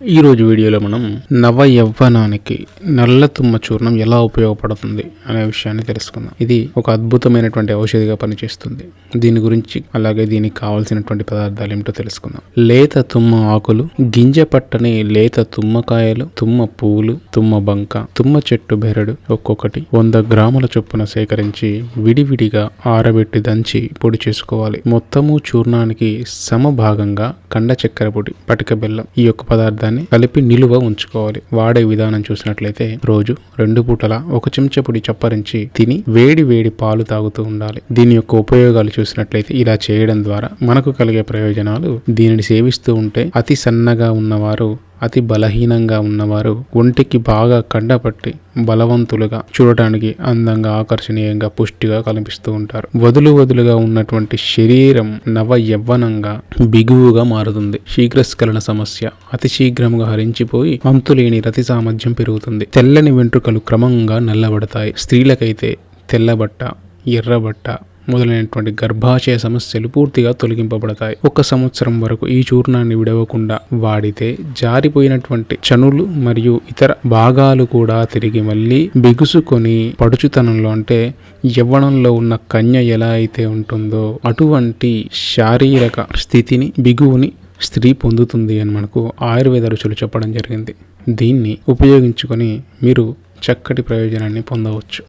ఈ రోజు వీడియోలో మనం నవ యవ్వనానికి నల్ల తుమ్మ చూర్ణం ఎలా ఉపయోగపడుతుంది అనే విషయాన్ని తెలుసుకుందాం. ఇది ఒక అద్భుతమైనటువంటి ఔషధిగా పనిచేస్తుంది. దీని గురించి అలాగే దీనికి కావాల్సినటువంటి పదార్థాలు ఏమిటో తెలుసుకుందాం. లేత తుమ్మ ఆకులు గింజ పట్టని లేత తుమ్మకాయలు తుమ్మ పువ్వులు తుమ్మ బంక తుమ్మ చెట్టు బెరడు ఒక్కొక్కటి వంద గ్రాముల చొప్పున సేకరించి విడివిడిగా ఆరబెట్టి దంచి పొడి చేసుకోవాలి. మొత్తము చూర్ణానికి సమభాగంగా కండ చక్కెర పొడి పటిక బెల్లం ఈ యొక్క పదార్థాన్ని కలిపి నిలువ ఉంచుకోవాలి. వాడే విధానం చూసినట్లయితే రోజు రెండు పూటల ఒక చెంచా పొడి చప్పరించి తిని వేడి వేడి పాలు తాగుతూ ఉండాలి. దీని యొక్క ఉపయోగాలు చూసినట్లయితే ఇలా చేయడం ద్వారా మనకు కలిగే ప్రయోజనాలు దీనిని సేవిస్తూ ఉంటే అతి సన్నగా ఉన్నవారు అతి బలహీనంగా ఉన్నవారు ఒంటికి బాగా కండపట్టి బలవంతులుగా చూడటానికి అందంగా ఆకర్షణీయంగా పుష్టిగా కనిపిస్తూ ఉంటారు. వదులు వదులుగా ఉన్నటువంటి శరీరం నవ యవ్వనంగా బిగువుగా మారుతుంది. శీఘ్రస్ఖలన సమస్య అతి శీఘ్రంగా హరించిపోయి అంతులేని రతి సామర్థ్యం పెరుగుతుంది. తెల్లని వెంట్రుకలు క్రమంగా నల్లబడతాయి. స్త్రీలకైతే తెల్లబట్ట ఎర్రబట్ట మొదలైనటువంటి గర్భాశయ సమస్యలు పూర్తిగా తొలగింపబడతాయి. ఒక సంవత్సరం వరకు ఈ చూర్ణాన్ని విడవకుండా వాడితే జారిపోయినటువంటి చనులు మరియు ఇతర భాగాలు కూడా తిరిగి మళ్ళీ బిగుసుకొని పడుచుతనంలో అంటే యవ్వనంలో ఉన్న కన్య ఎలా అయితే ఉంటుందో అటువంటి శారీరక స్థితిని బిగువుని స్త్రీ పొందుతుంది అని మనకు ఆయుర్వేద రుచులు చెప్పడం జరిగింది. దీన్ని ఉపయోగించుకొని మీరు చక్కటి ప్రయోజనాన్ని పొందవచ్చు.